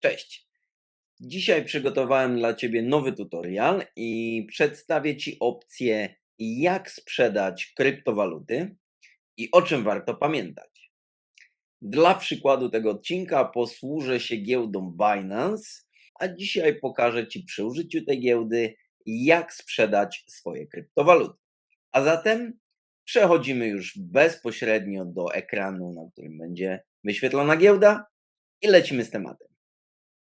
Cześć. Dzisiaj przygotowałem dla Ciebie nowy tutorial i przedstawię Ci opcję, jak sprzedać kryptowaluty i o czym warto pamiętać. Dla przykładu tego odcinka posłużę się giełdą Binance, a dzisiaj pokażę Ci przy użyciu tej giełdy, jak sprzedać swoje kryptowaluty. A zatem przechodzimy już bezpośrednio do ekranu, na którym będzie wyświetlona giełda i lecimy z tematem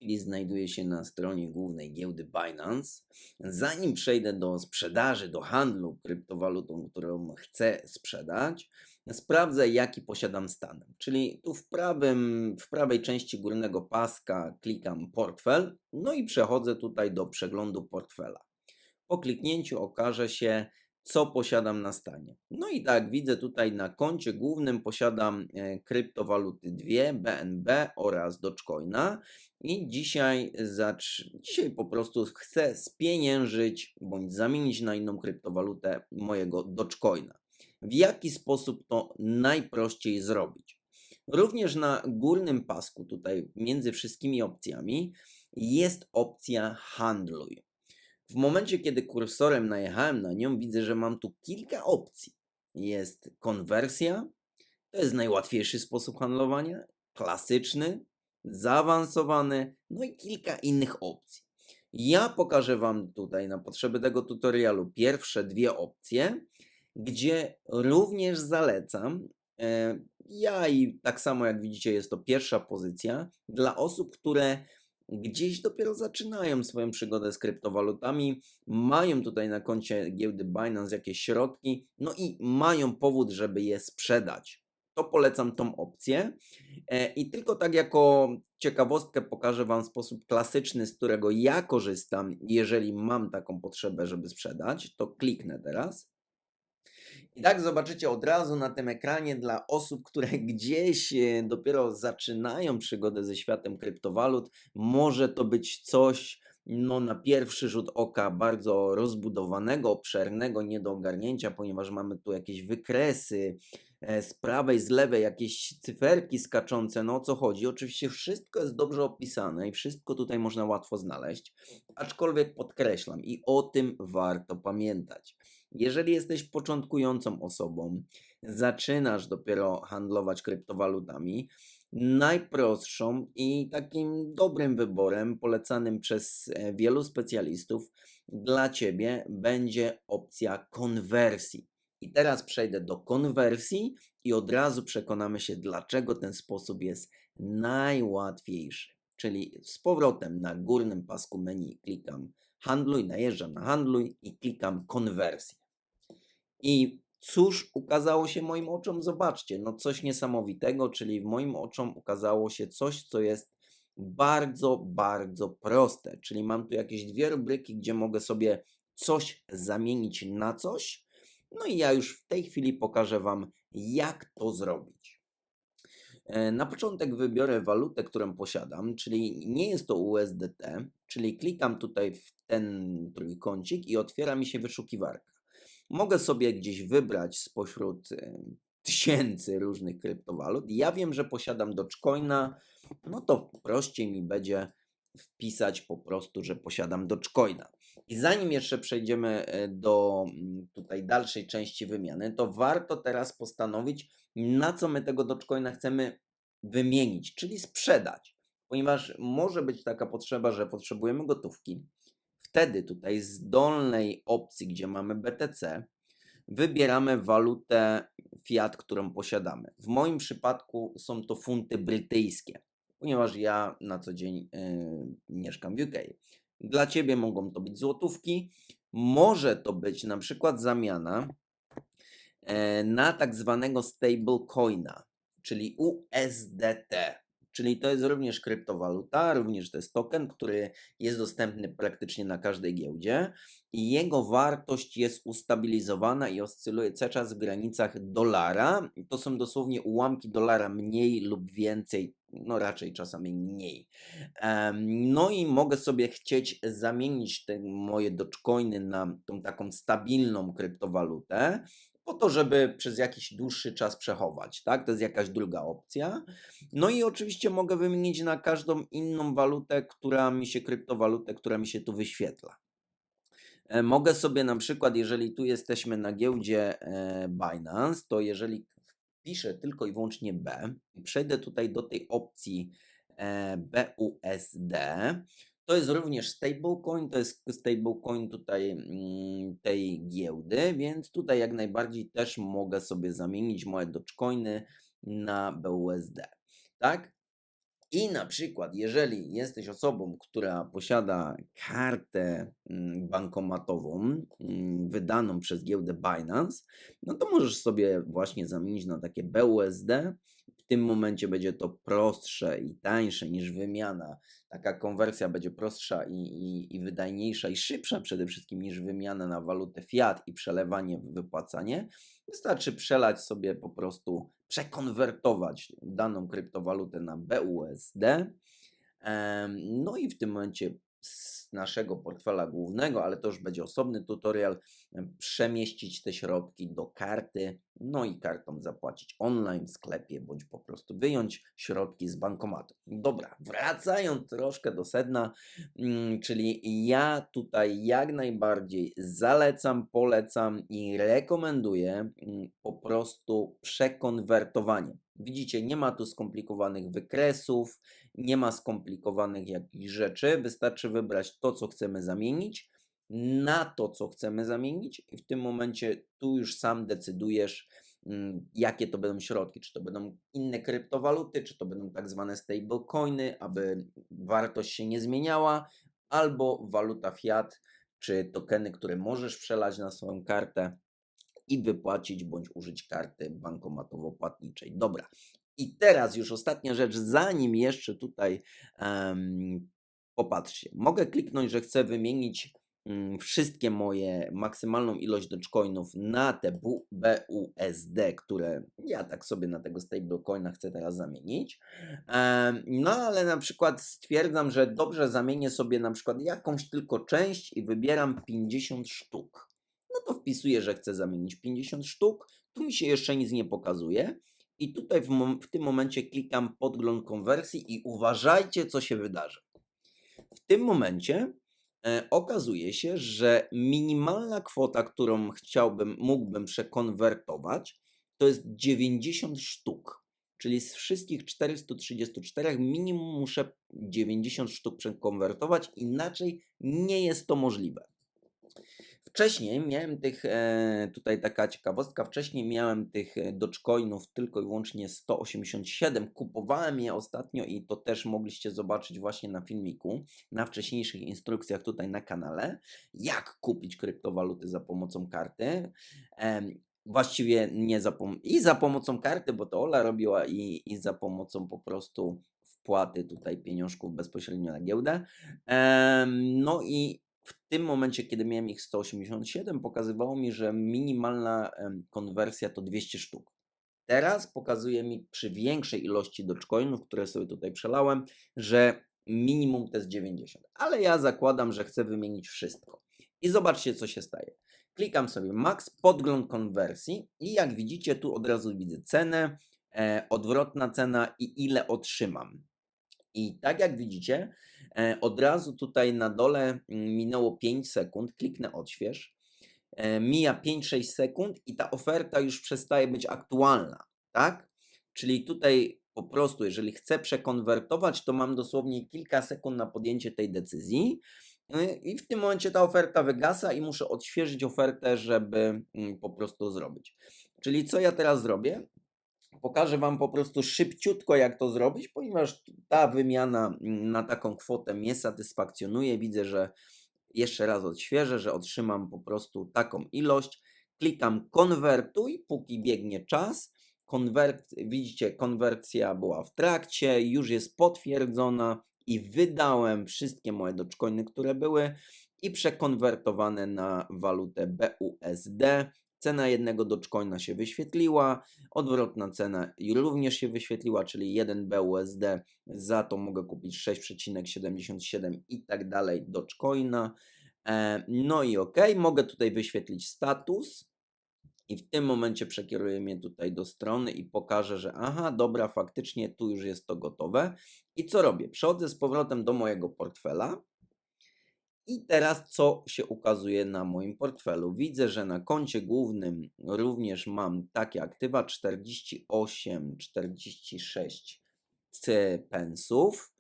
chwili znajduję się na stronie głównej giełdy Binance. Zanim przejdę do sprzedaży, do handlu kryptowalutą, którą chcę sprzedać, sprawdzę jaki posiadam stan. Czyli tu w, prawym, w prawej części górnego paska klikam portfel, no i przechodzę tutaj do przeglądu portfela. Po kliknięciu okaże się, co posiadam na stanie. No i tak, widzę tutaj na koncie głównym posiadam e, kryptowaluty 2, BNB oraz Dogecoina i dzisiaj, dzisiaj po prostu chcę spieniężyć bądź zamienić na inną kryptowalutę mojego Dogecoina. W jaki sposób to najprościej zrobić? Również na górnym pasku, tutaj między wszystkimi opcjami, jest opcja handluj. W momencie, kiedy kursorem najechałem na nią, widzę, że mam tu kilka opcji. Jest konwersja, to jest najłatwiejszy sposób handlowania, klasyczny, zaawansowany, no i kilka innych opcji. Ja pokażę Wam tutaj na potrzeby tego tutorialu pierwsze dwie opcje, gdzie również zalecam. E, ja i tak samo jak widzicie, jest to pierwsza pozycja dla osób, które gdzieś dopiero zaczynają swoją przygodę z kryptowalutami, mają tutaj na koncie giełdy Binance jakieś środki, no i mają powód, żeby je sprzedać. To polecam tą opcję. E, I tylko tak jako ciekawostkę pokażę Wam sposób klasyczny, z którego ja korzystam, jeżeli mam taką potrzebę, żeby sprzedać. To kliknę teraz. I tak zobaczycie od razu na tym ekranie dla osób, które gdzieś e, dopiero zaczynają przygodę ze światem kryptowalut, może to być coś, no, na pierwszy rzut oka bardzo rozbudowanego, obszernego, nie do ogarnięcia, ponieważ mamy tu jakieś wykresy, e, z prawej, z lewej jakieś cyferki skaczące, no o co chodzi. Oczywiście wszystko jest dobrze opisane i wszystko tutaj można łatwo znaleźć, aczkolwiek podkreślam i o tym warto pamiętać. Jeżeli jesteś początkującą osobą, zaczynasz dopiero handlować kryptowalutami, najprostszą i takim dobrym wyborem, polecanym przez e, wielu specjalistów, dla Ciebie będzie opcja konwersji. I teraz przejdę do konwersji i od razu przekonamy się, dlaczego ten sposób jest najłatwiejszy. Czyli z powrotem na górnym pasku menu klikam handluj, najeżdżam na handluj i klikam konwersję. I cóż ukazało się moim oczom? Zobaczcie, no coś niesamowitego, czyli w moim oczom ukazało się coś, co jest bardzo, bardzo proste. Czyli mam tu jakieś dwie rubryki, gdzie mogę sobie coś zamienić na coś. No i ja już w tej chwili pokażę Wam, jak to zrobić. E, na początek wybiorę walutę, którą posiadam, czyli nie jest to USDT, czyli klikam tutaj w ten trójkącik i otwiera mi się wyszukiwarka. Mogę sobie gdzieś wybrać spośród tysięcy różnych kryptowalut. Ja wiem, że posiadam Dogecoina, no to prościej mi będzie wpisać po prostu, że posiadam Dogecoina. I zanim jeszcze przejdziemy e, do mm, tutaj dalszej części wymiany, to warto teraz postanowić, na co my tego Dogecoina chcemy wymienić, czyli sprzedać. Ponieważ może być taka potrzeba, że potrzebujemy gotówki, Wtedy tutaj z dolnej opcji, gdzie mamy BTC, wybieramy walutę fiat, którą posiadamy. W moim przypadku są to funty brytyjskie, ponieważ ja na co dzień yy, mieszkam w UK. Dla Ciebie mogą to być złotówki, może to być na przykład zamiana yy, na tak zwanego stablecoina, czyli USDT czyli to jest również kryptowaluta, również to jest token, który jest dostępny praktycznie na każdej giełdzie i jego wartość jest ustabilizowana i oscyluje cały czas w granicach dolara. To są dosłownie ułamki dolara mniej lub więcej, no raczej czasami mniej. No i mogę sobie chcieć zamienić te moje dogecoiny na tą taką stabilną kryptowalutę po to, żeby przez jakiś dłuższy czas przechować, tak? To jest jakaś druga opcja. No i oczywiście mogę wymienić na każdą inną walutę, która mi się kryptowalutę, która mi się tu wyświetla. E, mogę sobie na przykład, jeżeli tu jesteśmy na giełdzie e, Binance, to jeżeli wpiszę tylko i wyłącznie B przejdę tutaj do tej opcji e, BUSD, to jest również stablecoin, to jest stablecoin tutaj mm, tej giełdy, więc tutaj jak najbardziej też mogę sobie zamienić moje dogecoiny na BUSD, tak? I na przykład, jeżeli jesteś osobą, która posiada kartę mm, bankomatową mm, wydaną przez giełdę Binance, no to możesz sobie właśnie zamienić na takie BUSD. W tym momencie będzie to prostsze i tańsze niż wymiana. Taka konwersja będzie prostsza i, i, i wydajniejsza i szybsza przede wszystkim niż wymiana na walutę fiat i przelewanie, wypłacanie. Wystarczy przelać sobie po prostu, przekonwertować daną kryptowalutę na BUSD. No i w tym momencie z naszego portfela głównego, ale to już będzie osobny tutorial, przemieścić te środki do karty, no i kartą zapłacić online w sklepie, bądź po prostu wyjąć środki z bankomatu. Dobra, wracając troszkę do sedna, mm, czyli ja tutaj jak najbardziej zalecam, polecam i rekomenduję mm, po prostu przekonwertowanie. Widzicie, nie ma tu skomplikowanych wykresów, nie ma skomplikowanych jakichś rzeczy. Wystarczy wybrać to, co chcemy zamienić, na to, co chcemy zamienić, i w tym momencie tu już sam decydujesz, mm, jakie to będą środki. Czy to będą inne kryptowaluty, czy to będą tak zwane stablecoiny, aby wartość się nie zmieniała, albo waluta fiat, czy tokeny, które możesz przelać na swoją kartę i wypłacić bądź użyć karty bankomatowo-płatniczej. Dobra. I teraz już ostatnia rzecz, zanim jeszcze tutaj um, popatrzcie. Mogę kliknąć, że chcę wymienić um, wszystkie moje maksymalną ilość dogecoinów na te BUSD, które ja tak sobie na tego stablecoina chcę teraz zamienić. Um, no ale na przykład stwierdzam, że dobrze zamienię sobie na przykład jakąś tylko część i wybieram 50 sztuk no to wpisuję, że chcę zamienić 50 sztuk. Tu mi się jeszcze nic nie pokazuje. I tutaj w, w tym momencie klikam podgląd konwersji i uważajcie, co się wydarzy. W tym momencie e, okazuje się, że minimalna kwota, którą chciałbym, mógłbym przekonwertować, to jest 90 sztuk. Czyli z wszystkich 434 minimum muszę 90 sztuk przekonwertować, inaczej nie jest to możliwe. Wcześniej miałem tych, e, tutaj taka ciekawostka, wcześniej miałem tych e, Dogecoinów tylko i wyłącznie 187. Kupowałem je ostatnio i to też mogliście zobaczyć właśnie na filmiku, na wcześniejszych instrukcjach tutaj na kanale, jak kupić kryptowaluty za pomocą karty. Właściwie nie za pom- i za pomocą karty, bo to Ola robiła i, i za pomocą po prostu wpłaty tutaj pieniążków bezpośrednio na giełdę. No i w tym momencie, kiedy miałem ich 187, pokazywało mi, że minimalna konwersja to 200 sztuk. Teraz pokazuje mi przy większej ilości dogecoinów, które sobie tutaj przelałem, że minimum to jest 90. Ale ja zakładam, że chcę wymienić wszystko. I zobaczcie, co się staje. Klikam sobie max, podgląd konwersji i jak widzicie, tu od razu widzę cenę, e, odwrotna cena i ile otrzymam. I tak jak widzicie, e, od razu tutaj na dole mm, minęło 5 sekund, kliknę odśwież, e, mija 5-6 sekund i ta oferta już przestaje być aktualna, tak? Czyli tutaj po prostu, jeżeli chcę przekonwertować, to mam dosłownie kilka sekund na podjęcie tej decyzji. E, I w tym momencie ta oferta wygasa i muszę odświeżyć ofertę, żeby mm, po prostu zrobić. Czyli co ja teraz zrobię? Pokażę Wam po prostu szybciutko, jak to zrobić, ponieważ ta wymiana mm, na taką kwotę mnie satysfakcjonuje. Widzę, że jeszcze raz odświeżę, że otrzymam po prostu taką ilość. Klikam konwertuj, póki biegnie czas. Konwert, widzicie, konwersja była w trakcie, już jest potwierdzona i wydałem wszystkie moje dogecoiny, które były i przekonwertowane na walutę BUSD. Cena jednego Dogecoina się wyświetliła, odwrotna cena również się wyświetliła, czyli 1 BUSD, za to mogę kupić 6,77 i tak dalej Dogecoina. E, no i ok, mogę tutaj wyświetlić status I w tym momencie przekieruje mnie tutaj do strony i pokaże, że aha, dobra, faktycznie tu już jest to gotowe. I co robię? Przechodzę z powrotem do mojego portfela. I teraz co się ukazuje na moim portfelu? Widzę, że na koncie głównym również mam takie aktywa 48, 46 c- pensów.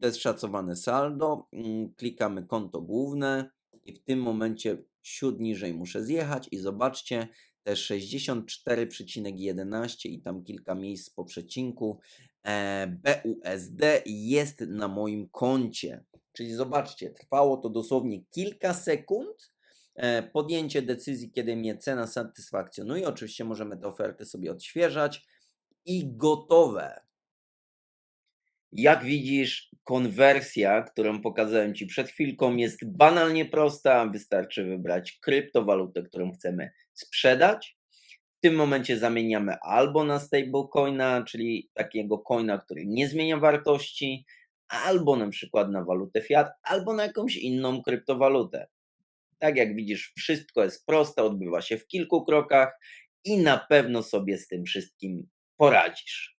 To jest szacowane saldo. Mm, Klikamy konto główne i w tym momencie ciut niżej muszę zjechać i zobaczcie, te 64,11 i tam kilka miejsc po przecinku e, BUSD jest na moim koncie. Czyli zobaczcie, trwało to dosłownie kilka sekund. e, Podjęcie decyzji, kiedy mnie cena satysfakcjonuje. Oczywiście możemy te oferty sobie odświeżać i gotowe. Jak widzisz, konwersja, którą pokazałem Ci przed chwilką, jest banalnie prosta. Wystarczy wybrać kryptowalutę, którą chcemy sprzedać. W tym momencie zamieniamy albo na stablecoina, czyli takiego coina, który nie zmienia wartości, albo na przykład na walutę fiat, albo na jakąś inną kryptowalutę. Tak jak widzisz, wszystko jest proste, odbywa się w kilku krokach i na pewno sobie z tym wszystkim poradzisz.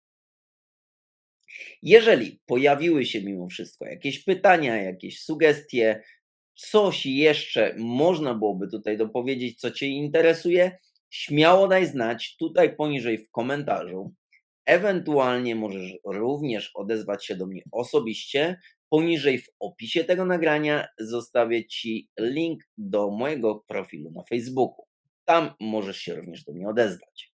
Jeżeli pojawiły się mimo wszystko jakieś pytania, jakieś sugestie, coś jeszcze można byłoby tutaj dopowiedzieć, co Cię interesuje, śmiało daj znać tutaj poniżej w komentarzu. Ewentualnie możesz również odezwać się do mnie osobiście. Poniżej w opisie tego nagrania zostawię Ci link do mojego profilu na Facebooku. Tam możesz się również do mnie odezwać.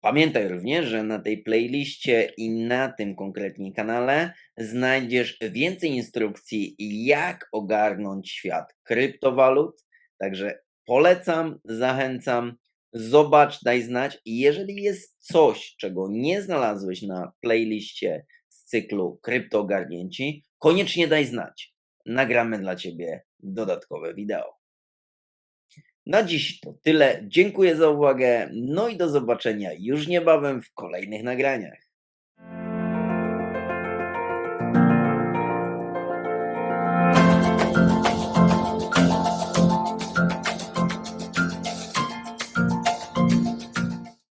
Pamiętaj również, że na tej playliście i na tym konkretnie kanale znajdziesz więcej instrukcji, jak ogarnąć świat kryptowalut. Także polecam, zachęcam, zobacz, daj znać. I jeżeli jest coś, czego nie znalazłeś na playliście z cyklu Krypto Ogarnięci, koniecznie daj znać. Nagramy dla Ciebie dodatkowe wideo. Na dziś to tyle. Dziękuję za uwagę. No i do zobaczenia już niebawem w kolejnych nagraniach.